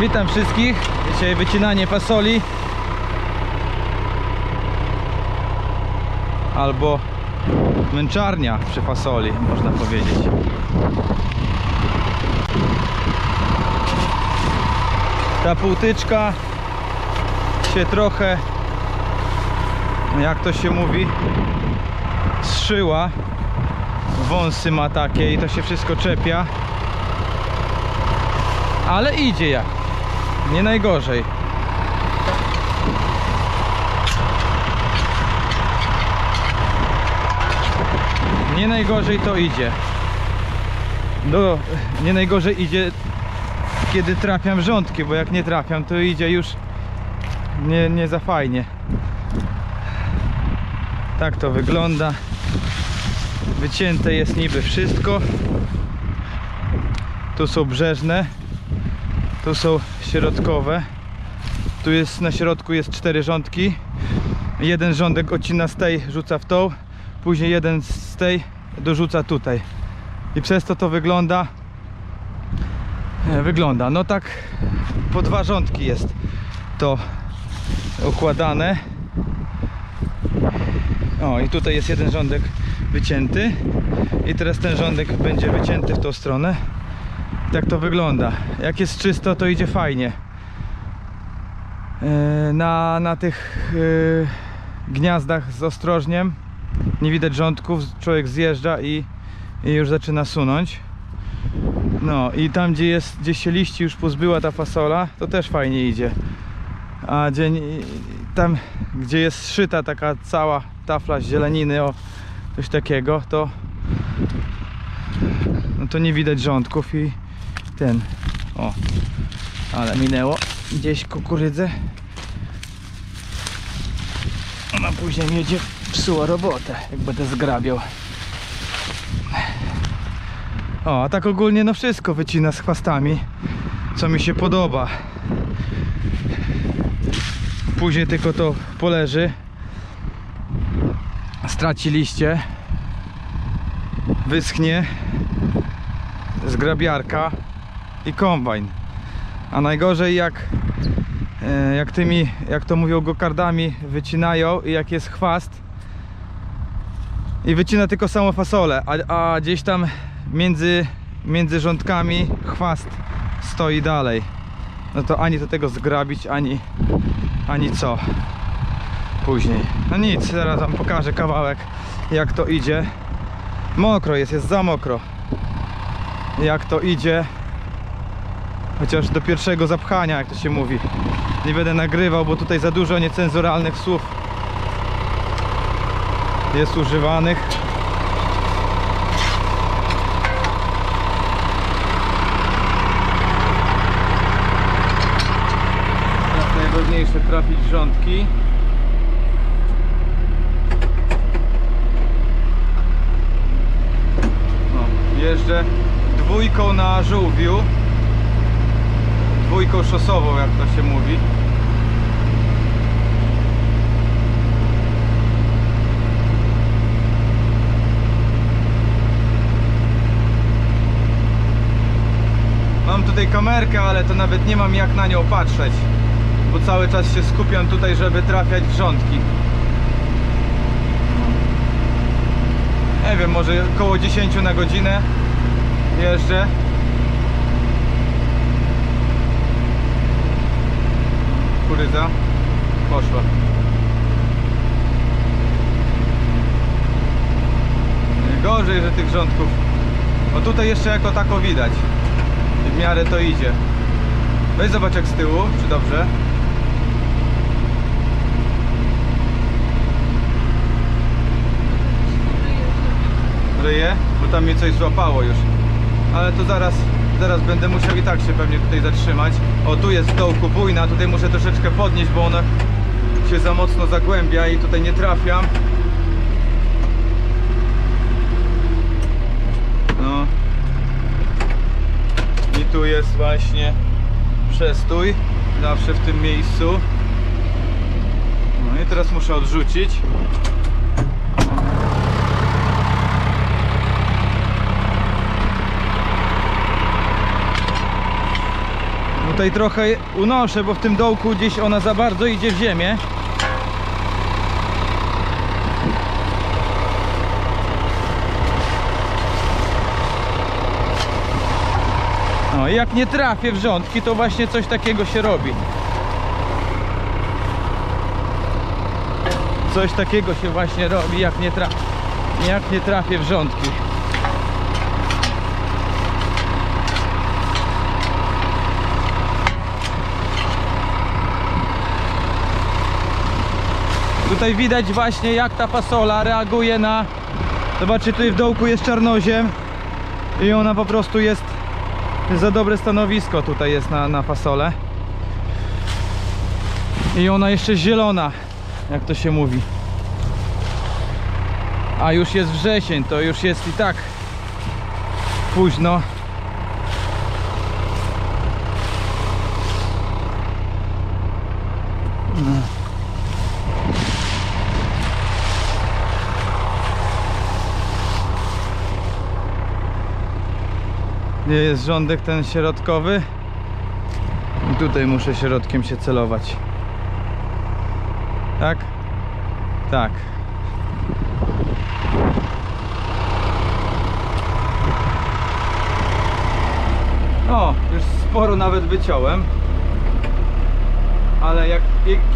Witam wszystkich. Dzisiaj wycinanie fasoli. Albo męczarnia przy fasoli, można powiedzieć. Ta półtyczka się trochę, jak to się mówi, zszyła. Wąsy ma takie i to się wszystko czepia. Ale idzie jak. Nie najgorzej. Nie najgorzej to idzie. Do, nie najgorzej idzie kiedy trafiam rządki, bo jak nie trafiam to idzie już nie, nie za fajnie. Tak to wygląda. Wycięte jest niby wszystko. Tu są brzeżne, tu są środkowe. Tu jest na środku jest cztery rządki. Jeden rządek odcina z tej, rzuca w tą, później jeden z tej dorzuca tutaj. I przez to to wygląda e, wygląda. No tak po dwa rządki jest to układane. O i tutaj jest jeden rządek wycięty i teraz ten rządek będzie wycięty w tą stronę. Tak to wygląda. Jak jest czysto, to idzie fajnie. E, Na, na tych e, gniazdach z ostrożniem nie widać rządków, człowiek zjeżdża i, i już zaczyna sunąć. No i tam gdzie jest, gdzie się liści już pozbyła ta fasola, to też fajnie idzie. A gdzie, nie- tam gdzie jest szyta taka cała tafla zieleniny o coś takiego, to no to nie widać rządków i ten. O ale minęło. Gdzieś kukurydzę. Ona później mi będzie psuła robotę jak będę zgrabiał. O a tak ogólnie no wszystko wycina z chwastami co mi się podoba. Później tylko to poleży. Straci liście wyschnie. Zgrabiarka i kombajn. A najgorzej jak, e, jak tymi, jak to mówią, gokardami wycinają i jak jest chwast i wycina tylko samą fasolę, a, a gdzieś tam między, między rządkami chwast stoi dalej. No to ani do tego zgrabić, ani, ani co później. No nic, zaraz wam pokażę kawałek jak to idzie. Mokro jest, jest za mokro jak to idzie chociaż do pierwszego zapchania jak to się mówi. Nie będę nagrywał bo tutaj za dużo niecenzuralnych słów jest używanych. Teraz najważniejsze trafić rządki. Jeżdżę dwójką na żółwiu. Dwójką szosową, jak to się mówi. Mam tutaj kamerkę, ale to nawet nie mam jak na nią patrzeć. Bo cały czas się skupiam tutaj, żeby trafiać w rządki. Nie wiem, może około 10 na godzinę jeżdżę. Kurydza poszła. Gorzej, że tych rządków. O tutaj jeszcze jako tako widać. I w miarę to idzie. Weź zobacz jak z tyłu, czy dobrze. Ryje, bo tam mnie coś złapało już. Ale to zaraz, zaraz będę musiał i tak się pewnie tutaj zatrzymać. O, tu jest w dołku bujna, tutaj muszę troszeczkę podnieść, bo ona się za mocno zagłębia i tutaj nie trafiam. No. I tu jest właśnie przestój, zawsze w tym miejscu. No i teraz muszę odrzucić. Tutaj trochę unoszę, bo w tym dołku gdzieś ona za bardzo idzie w ziemię. No jak nie trafię w rządki, to właśnie coś takiego się robi. Coś takiego się właśnie robi, jak nie, jak nie trafię w rządki. Tutaj widać właśnie jak ta fasola reaguje na... Zobaczcie, tutaj w dołku jest czarnoziem i ona po prostu jest za dobre stanowisko tutaj jest na, na. I ona jeszcze zielona, jak to się mówi. A już jest wrzesień, to już jest i tak późno. Gdzie jest rządek ten środkowy? I tutaj muszę środkiem się celować. Tak? Tak. O, już sporo nawet wyciąłem. Ale jak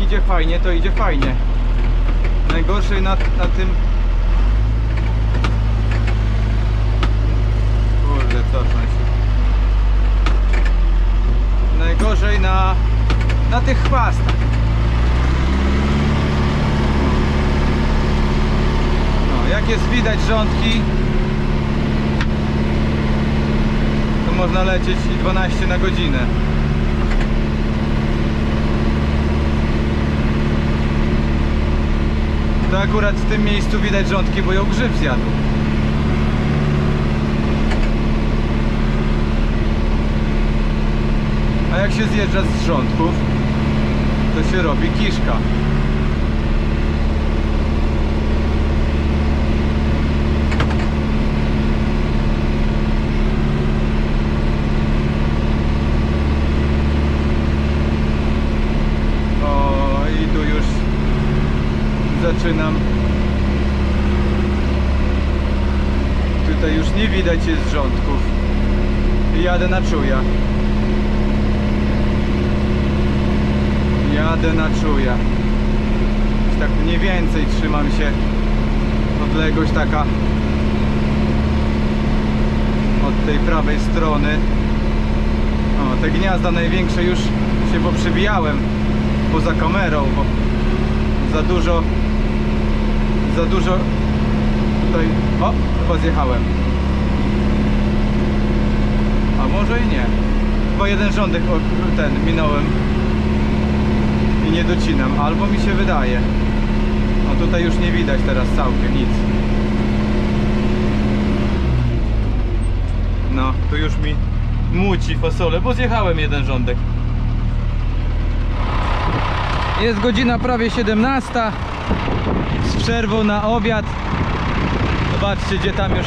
idzie fajnie, to idzie fajnie. Najgorszej na, na tym... Kurde, cofnę się. Najgorzej na, na tych chwastach. No, jak jest widać rządki, to można lecieć i 12 na godzinę. To akurat w tym miejscu widać rządki, bo ją grzyb zjadł. Jak się zjeżdża z rządków, to się robi kiszka. O, i tu już zaczynam. Tutaj już nie widać jest rządków. Jadę na czuja. Jadę na czuja. Tak mniej więcej trzymam się. Odległość taka od tej prawej strony. O, te gniazda największe już się poprzebijałem poza kamerą, bo za dużo za dużo tutaj o, chyba zjechałem a może i nie chyba jeden rządek ten minąłem nie docinam, albo mi się wydaje no tutaj już nie widać teraz całkiem nic no, tu już mi muci fasolę, bo zjechałem jeden rządek jest godzina prawie 17 z przerwą na obiad. Zobaczcie, gdzie tam już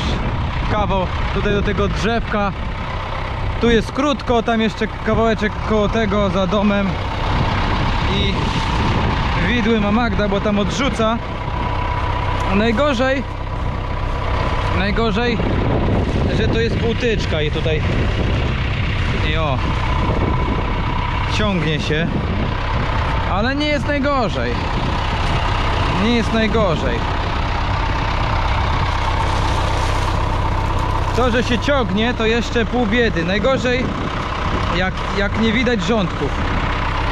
kawał tutaj do tego drzewka. Tu jest krótko, tam jeszcze kawałeczek koło tego za domem. I widły ma Magda, bo tam odrzuca. A najgorzej, najgorzej, że to jest półtyczka i tutaj i o ciągnie się ale nie jest najgorzej. Nie jest najgorzej. To, że się ciągnie, to jeszcze pół biedy. Najgorzej, jak, jak nie widać rządków.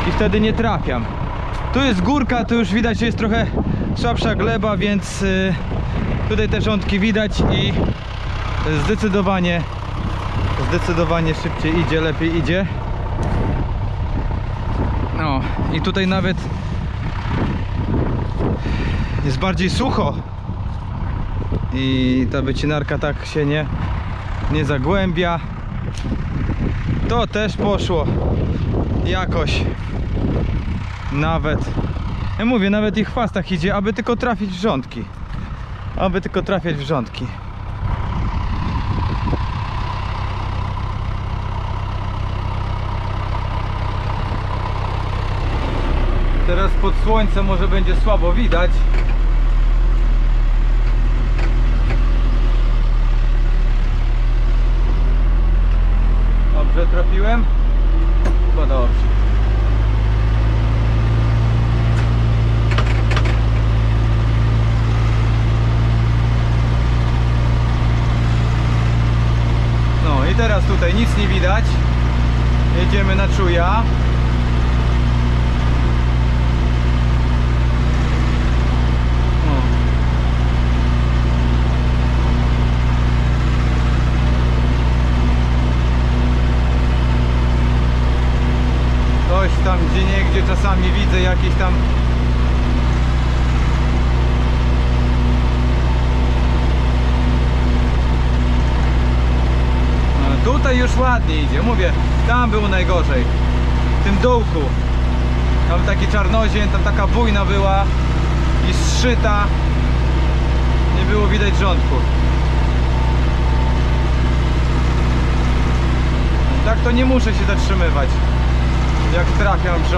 I wtedy nie trafiam. Tu jest górka, tu już widać, że jest trochę słabsza gleba, więc y, tutaj te rządki widać i zdecydowanie, zdecydowanie szybciej idzie, lepiej idzie. No i tutaj nawet jest bardziej sucho i ta wycinarka tak się nie, nie zagłębia. To też poszło jakoś nawet, ja mówię, nawet ich chwastach idzie, aby tylko trafić w rządki. Aby tylko trafiać w rządki. Teraz pod słońce może będzie słabo widać, jakieś tam No, Tutaj już ładnie idzie, mówię, tam było najgorzej. W tym dołku. Tam taki czarnozień, tam taka bujna była i zszyta. Nie było widać rządku. Tak to nie muszę się zatrzymywać. Jak trafiam w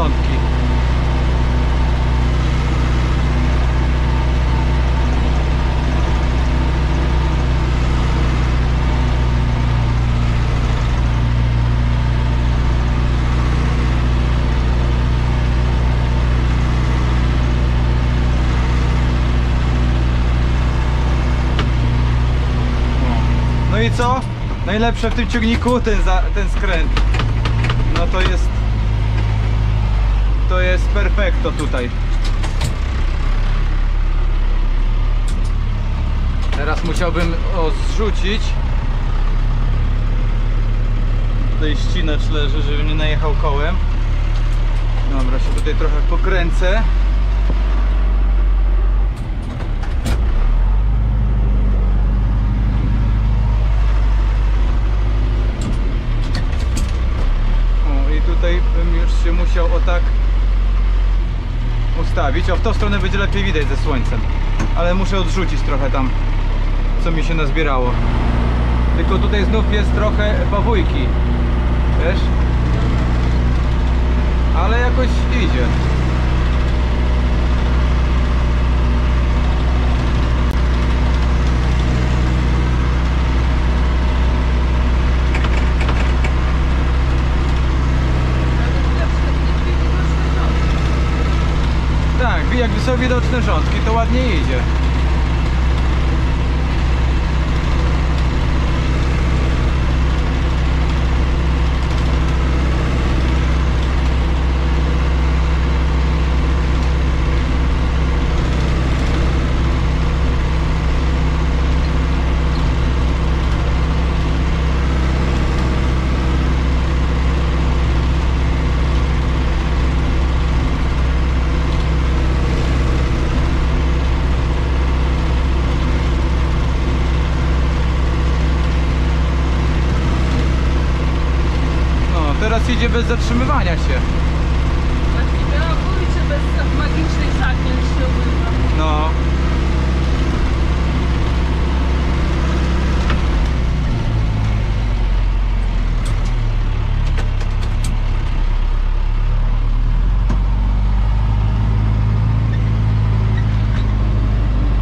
i co? Najlepsze w tym ciągniku ten, za, ten skręt. No to jest to jest perfekto tutaj. Teraz musiałbym o, zrzucić. Tutaj ścinacz leży, żeby nie najechał kołem. Dobra, się tutaj trochę pokręcę. O, i tutaj bym już się musiał o tak ustawić. O, w tą stronę będzie lepiej widać ze słońcem. Ale muszę odrzucić trochę tam, co mi się nazbierało. Tylko tutaj znów jest trochę bawujki. Wiesz? Ale jakoś idzie. Tak, jak są widoczne rządki, to ładnie idzie. No, teraz idzie bez zatrzymywania się. Całkowicie bez się ubywa. No.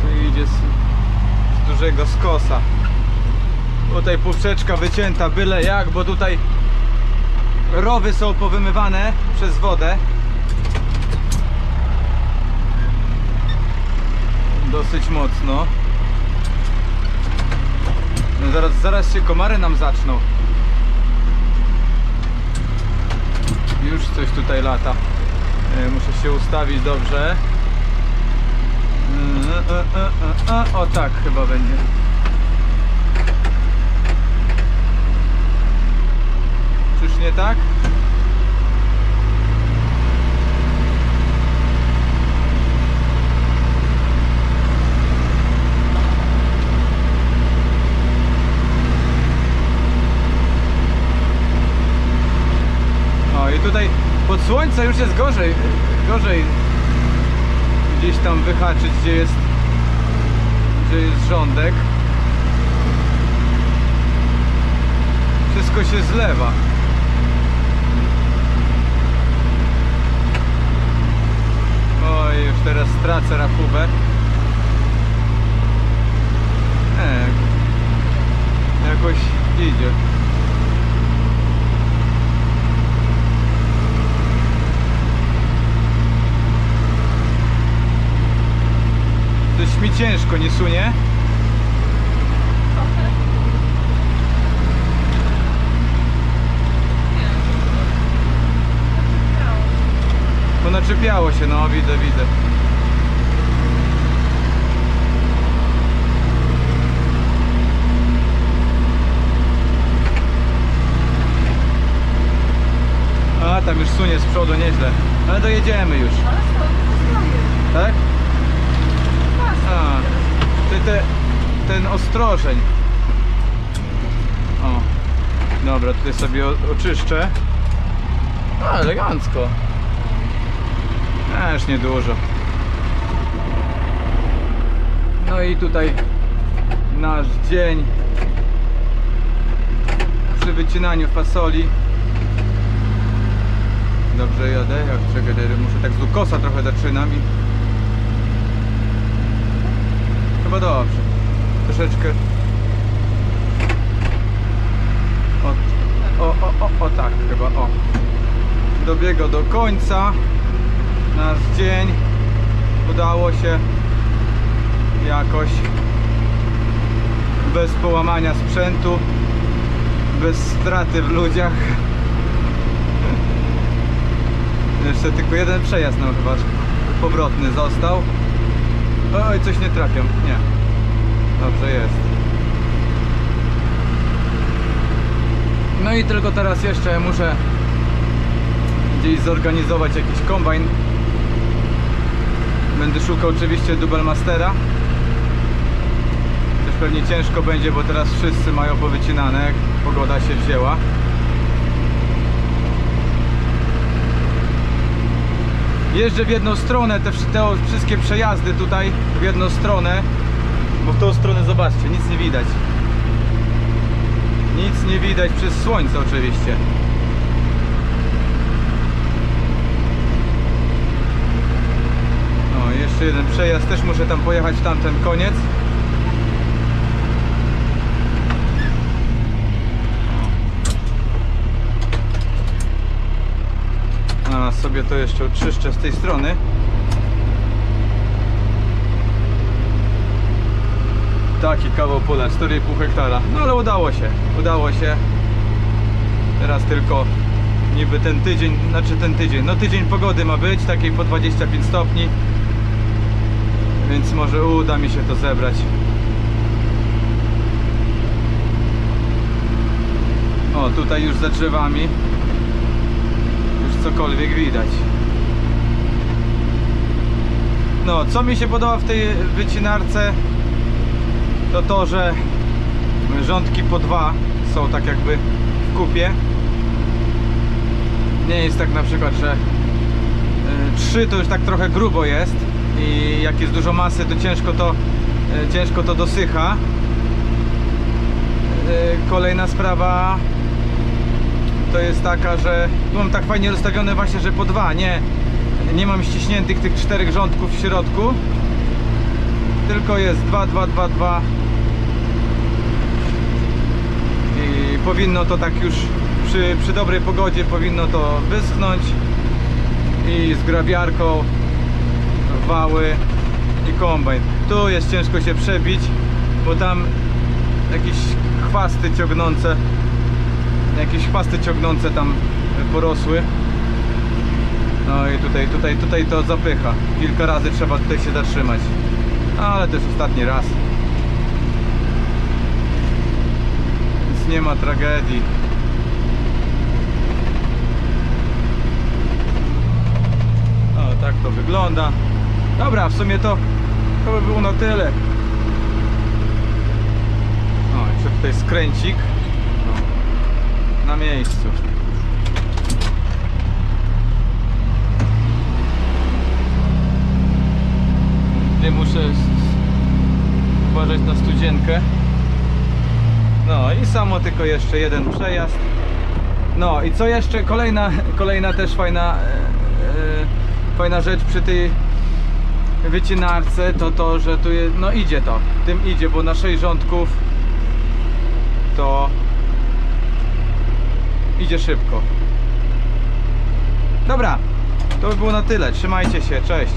Tu idzie z, z dużego skosa. Tutaj poprzeczka wycięta byle jak, bo tutaj rowy są powymywane przez wodę. dosyć mocno. No zaraz, zaraz się komary nam zaczną. Już coś tutaj lata. E, Muszę się ustawić dobrze. E, e. O tak chyba będzie. Czyż nie tak? No i tutaj pod słońce już jest gorzej, gorzej gdzieś tam wyhaczyć, gdzie jest, gdzie jest rządek. Wszystko się zlewa. Stracę rachubę. Nie, jakoś idzie. Dość mi ciężko nie sunie. Trochę. Nie. Zaczepiało. Bo naczepiało się, no widzę, widzę. A, tam już sunie z przodu nieźle. Ale dojedziemy już, tak? A, ty, te, ten ostrożeń. O, dobra, tutaj sobie oczyszczę. A, elegancko. Też niedużo. No i tutaj nasz dzień przy wycinaniu fasoli. Dobrze jadę, jak czekaj, muszę tak z ukosa trochę zaczynam i Chyba dobrze. Troszeczkę. O, o, o, o, o tak chyba, o. Dobiega do końca. Nasz dzień. Udało się jakoś bez połamania sprzętu, bez straty w ludziach. Jeszcze tylko jeden przejazd nam chyba powrotny został. Oj, coś nie trafią. Nie. Dobrze jest. No i tylko teraz jeszcze muszę gdzieś zorganizować jakiś kombajn. Będę szukał oczywiście Dubelmastera. Też pewnie ciężko będzie, bo teraz wszyscy mają powycinane, jak pogoda się wzięła. Jeżdżę w jedną stronę, te, te wszystkie przejazdy tutaj w jedną stronę, bo w tą stronę zobaczcie, nic nie widać. Nic nie widać przez słońce oczywiście. Jeszcze jeden przejazd, też muszę tam pojechać tamten koniec. A sobie to jeszcze oczyszczę z tej strony. Taki kawał pola, 4,5 hektara. No ale udało się, udało się. Teraz tylko niby ten tydzień, znaczy ten tydzień, no tydzień pogody ma być, takiej po 25 stopni. Więc może uda mi się to zebrać. O, tutaj już za drzewami już cokolwiek widać. No, co mi się podoba w tej wycinarce, to to, że rządki po dwa są tak jakby w kupie. Nie jest tak na przykład, że y, trzy to już tak trochę grubo jest i jak jest dużo masy, to ciężko to, y, ciężko to dosycha. Y, Kolejna sprawa to jest taka, że mam tak fajnie rozstawione właśnie, że po dwa, nie, nie mam ściśniętych tych czterech rządków w środku, tylko jest 2, 2, 2, 2 i powinno to tak już przy, przy dobrej pogodzie powinno to wyschnąć i z grabiarką i kombajn. Tu jest ciężko się przebić, bo tam jakieś chwasty ciągnące jakieś chwasty ciągnące tam porosły. No i tutaj, tutaj, tutaj to zapycha. Kilka razy trzeba tutaj się zatrzymać. Ale to jest ostatni raz. Więc nie ma tragedii. O, tak to wygląda. Dobra, w sumie to to by było na tyle. O, jeszcze tutaj skręcik. O, na miejscu. Nie muszę uważać na studzienkę. No i samo tylko jeszcze jeden przejazd. No i co jeszcze? Kolejna, kolejna też fajna, e, e, fajna rzecz przy tej wycinarce to to, że tu jest, no idzie to, tym idzie, bo na 6 rządków to idzie szybko. Dobra, to by było na tyle. Trzymajcie się, cześć.